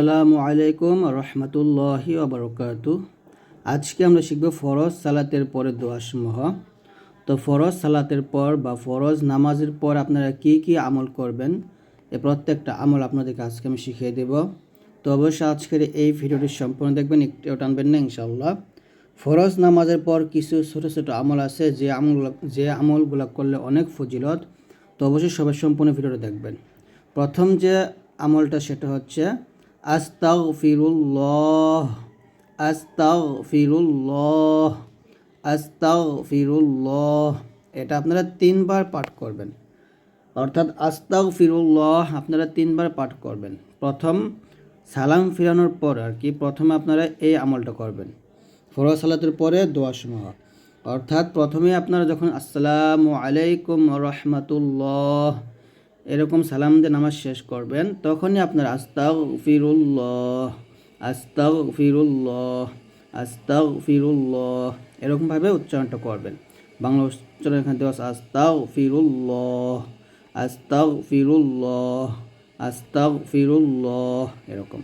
আসসালামু আলাইকুম রহমতুল্লাহি ওবরকাত আজকে আমরা শিখব ফরজ সালাতের পরে দোয়াসমূহ। তো ফরজ সালাতের পর বা ফরজ নামাজের পর আপনারা কি কি আমল করবেন? এ প্রত্যেকটা আমল আপনাদেরকে আজকে আমি শিখিয়ে দেব। তো অবশ্যই আজকের এই ভিডিওটি সম্পূর্ণ দেখবেন একটু টানবেন না ইনশাল্লাহ ফরজ নামাজের পর কিছু ছোট ছোট আমল আছে, যে আমলগুলো যে আমলগুলো করলে অনেক ফজিলত। তো অবশ্যই সবাই সম্পূর্ণ ভিডিওটা দেখবেন। প্রথম যে আমলটা সেটা হচ্ছে আস্তাগ ফিরুল্লাহ আস্তাগ ফিরুল্লাহ আস্তাগ ফিরুল্লাহ এটা আপনারা তিনবার পাঠ করবেন। অর্থাৎ আস্তাগ ফিরুল্লাহ আপনারা তিনবার পাঠ করবেন। প্রথম সালাম ফিরানোর পর আর কি প্রথমে আপনারা এই আমলটা করবেন। ফরজ সালাতের পরে দোয়া সমূহ। অর্থাৎ প্রথমে আপনারা যখন আসসালামু আলাইকুম রহমাতুল্লাহ এরকম সালাম দিয়ে নামাজ শেষ করবেন, তখনই আপনার আস্তাগ ফিরুল্লাহ আস্তাগ ফিরুল্লাহ আস্তাগ ফিরুল্লাহ এরকমভাবে উচ্চারণটা করবেন। বাংলা উচ্চারণ এখানে আছে আস্তাগ ফিরুল্লাহ আস্তাগ ফিরুল্লাহ আস্তাগ ফিরুল্লাহ এরকম।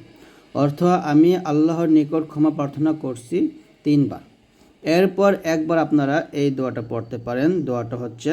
অর্থ আমি আল্লাহর নিকট ক্ষমা প্রার্থনা করছি তিনবার। এরপর একবার আপনারা এই দোয়াটা পড়তে পারেন। দোয়াটা হচ্ছে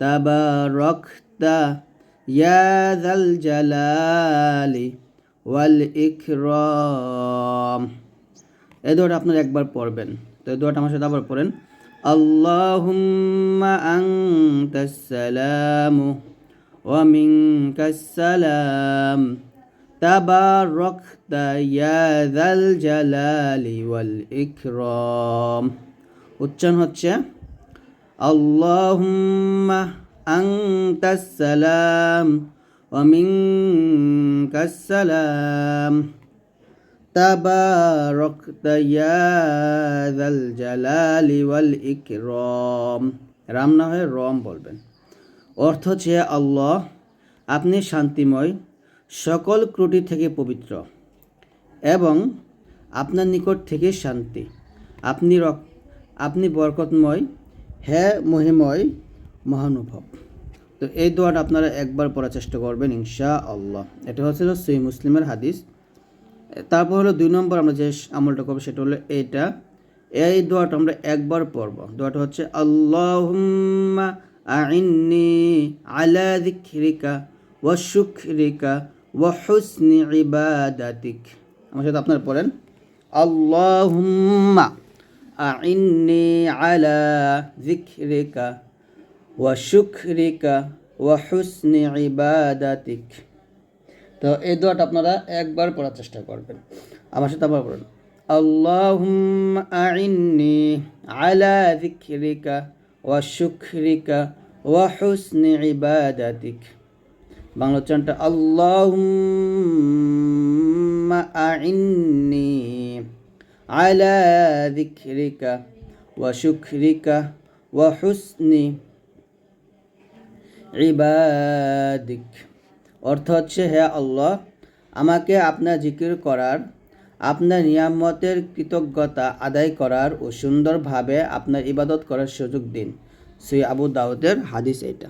تباركت يا ذا الجلال والإكرام এই দোয়াটা আপনারা একবার পড়বেন তো এই দোয়াটা আমার সাথে আবার পড়েন আল্লাহুম্মা আনতাস সালামু ওয়া মিনকাস সালাম تباركت يا ذا الجلال والإكرام উচ্চারণ হচ্ছে সালাম ওয়া মিনকাস সালাম তাবারাকতা ইয়া যাল জালালি ওয়াল ইকরাম রাম না হয়ে রম বলবেন। অর্থ হচ্ছে আল্লাহ, আপনি শান্তিময়, সকল ত্রুটি থেকে পবিত্র এবং আপনার নিকট থেকে শান্তি। আপনি রক আপনি বরকতময় হে মহিময় মহানুভব। তো এই দোয়াটা আপনারা একবার পড়ার চেষ্টা করবেন ইনশা আল্লাহ এটা হচ্ছে সই মুসলিমের হাদিস। তারপর হলো দুই নম্বর আমরা যে আমলটা করব সেটা হলো এইটা এই দোয়াটা আমরা একবার পড়ব। দোয়াটা হচ্ছে, আল্লাহুম্মা আইন্নি আলা যিকরিকা ওয়া শুকরিকা হুসনি ইবাদাতিক। আমার সাথে আপনারা পড়েন, আল্লাহুম্মা আইন্নি আলা যিকরিকা ওয়া শুকরিকা ওয়া হুসনি ইবাদাতিক তো এই দোয়াটা আপনারা একবার পড়ার চেষ্টা করবেন। আমার সাথে আবার পড়েন। আল্লাহুম্মা আইন্নি আলা যিকরিকা ওয়া শুকরিকা ওয়া হুসনি ইবাদাতিক বাংলা উচ্চারণটা আল্লাহুম্মা আইন্নি ওয়া শুকরিকা ওয়া হুসনি ইবাদিক। অর্থ হচ্ছে, হে আল্লাহ, আমাকে আপনার জিকির করার, আপনার নিয়ামতের কৃতজ্ঞতা আদায় করার ও সুন্দরভাবে আপনার ইবাদত করার সুযোগ দিন। শ্রী আবু দাউদের হাদিস এটা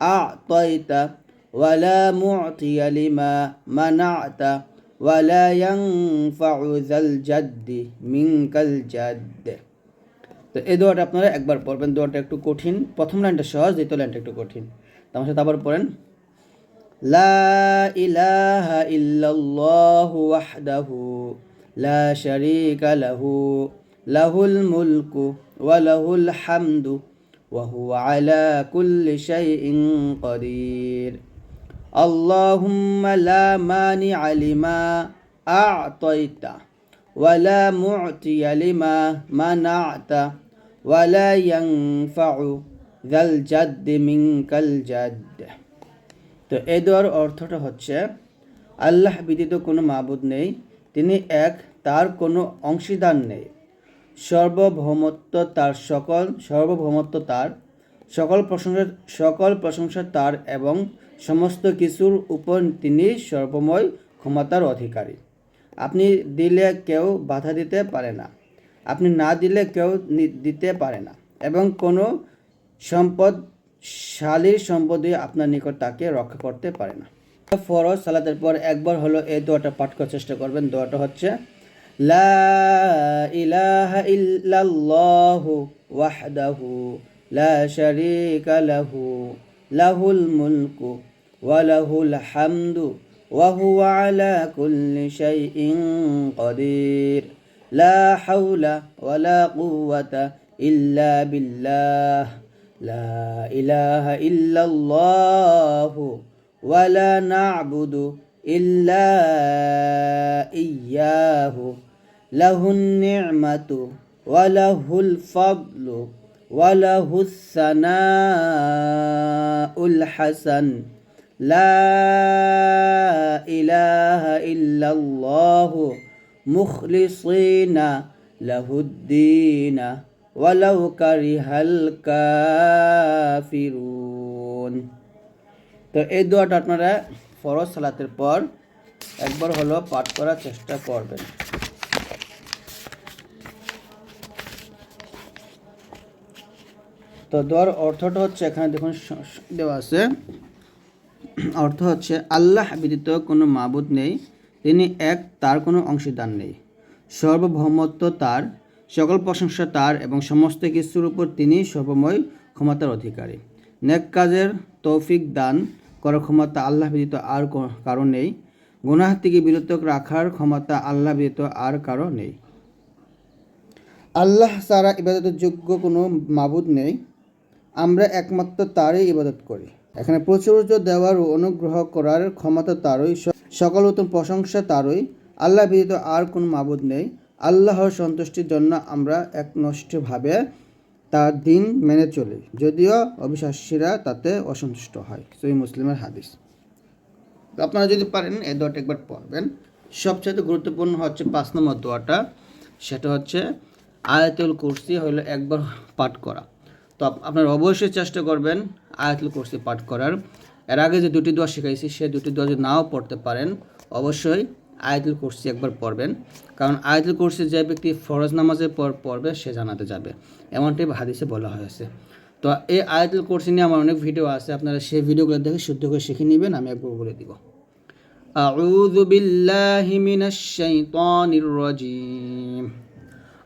أعطيت ولا معطي لما منعت ولا ينفع ذا الجد منك الجد তো এই দোয়াটা আপনারা একবার পড়বেন দোয়াটা একটু কঠিন প্রথম লাইনটা সহজ দ্বিতীয় লাইনটা একটু কঠিন তার সাথে আবার পড়েন লা ইলাহা ইল্লাল্লাহু ওয়াহদাহু লা শারীকা লাহু লাহুল মুলকু ওয়া লাহুল হামদু ওয়া হুয়া আলা কুল্লি শাইইন কাদির اللهم لا مانع لما أعطيت ولا معطي لما منعت ولا ينفع ذا الجد منك الجد তো এই দোয়ার অর্থটা হচ্ছে আল্লাহ ব্যতীত কোনো মাবুদ নেই তিনি এক তার কোনো অংশীদার নেই সর্বভৌমত্ব তার সকল, সর্বভৌমত্ব তার, সকল প্রশংসা সকল প্রশংসা তার এবং সমস্ত কিছুর উপর তিনি সর্বময় ক্ষমতার অধিকারী। আপনি দিলে কেউ বাধা দিতে পারে না। আপনি না দিলে কেউ দিতে পারে না এবং কোনো সম্পদ, শালীর সম্পদই আপনার নিকট তাকে রক্ষা করতে পারে না। ফরজ সালাতের পর একবার হলো এই দোয়াটা পাঠ করার চেষ্টা করবেন। দোয়াটা হচ্ছে লা ইলাহা ইল্লাল্লাহু ওয়াহদাহু লা শারীকা লাহু লাহুল মুলকু ওয়া লাহুল হামদু ওয়া হুয়া আলা কুল্লি শাইইন কাদির লা হাওলা ওয়া লা কুওয়াতা ইল্লা বিল্লাহ لا إله إلا الله ولا نعبد إلا إياه লাহুন নি'মাতু ওয়া লাহুল ফাদলু ওয়া লাহুস সানাউল হাসান। লা ইলাহা ইল্লাল্লাহু মুখলিসিনা লাহুদ্দিন ওয়ালাউ কারিহাল কাফিরুন। তো এই দোয়াটা আপনারা ফরজ সালাতের পর একবার হলো পাঠ করার চেষ্টা করবেন। তো দোয়ার অর্থটা হচ্ছে এখানে দেখুন দেওয়া আছে। অর্থ হচ্ছে, আল্লাহ ব্যতীত কোনো মাবুদ নেই, তিনি এক, তার কোনো অংশীদার নেই। সর্বভৌমত্ব তার, সকল প্রশংসা তার, এবং সমস্ত কিছুর উপর তিনি সর্বময় ক্ষমতার অধিকারী। নেক কাজের তৌফিক দান করার ক্ষমতা আল্লাহ ব্যতীত আর কারও নেই। গুনাহ থেকে বিরত রাখার ক্ষমতা আল্লাহ ব্যতীত আর কারও নেই। আল্লাহ ছাড়া ইবাদতের যোগ্য কোনো মাবুদ নেই। আমরা একমাত্র তারই ইবাদত করি। এখানে প্রচুর্য দেওয়ার ও অনুগ্রহ করার ক্ষমতা তারই সকল উত্তম প্রশংসা তারই। আল্লাহ ব্যতীত আর কোনো মাবুদ নেই। আল্লাহর সন্তুষ্টির জন্য আমরা একনষ্ঠভাবে তার দিন মেনে চলি। যদিও অবিশ্বাসীরা তাতে অসন্তুষ্ট হয়। সই মুসলিমের হাদিস। তো আপনারা যদি পারেন, এই দোয়াটা একবার পড়বেন। সবচেয়ে গুরুত্বপূর্ণ হচ্ছে পাঁচ নম্বর দোয়াটা। সেটা হচ্ছে, আয়াতুল কুরসি হলো একবার পাঠ করা। তো আপ- আপনারা অবশ্যই চেষ্টা করবেন আয়াতুল কুরসি পাঠ করার এর আগে যে দুটি দোয়া শিখাইছি সে দুটি দোয়া যদি নাও পড়তে পারেন অবশ্যই আয়াতুল কুরসি একবার পড়বেন কারণ আয়াতুল কুরসি যে ব্যক্তি ফরজ নামাজের পর পড়বে সে জানাতে যাবে এমনটাই হাদিসে বলা হয়েছে তো এই আয়াতুল কুরসি নিয়ে আমার অনেক ভিডিও আছে আপনারা সেই ভিডিওগুলো দেখে শুদ্ধ করে শিখে নেবেন আমি একবার বলে দিব أعوذ بالله من الشيطان الرجيم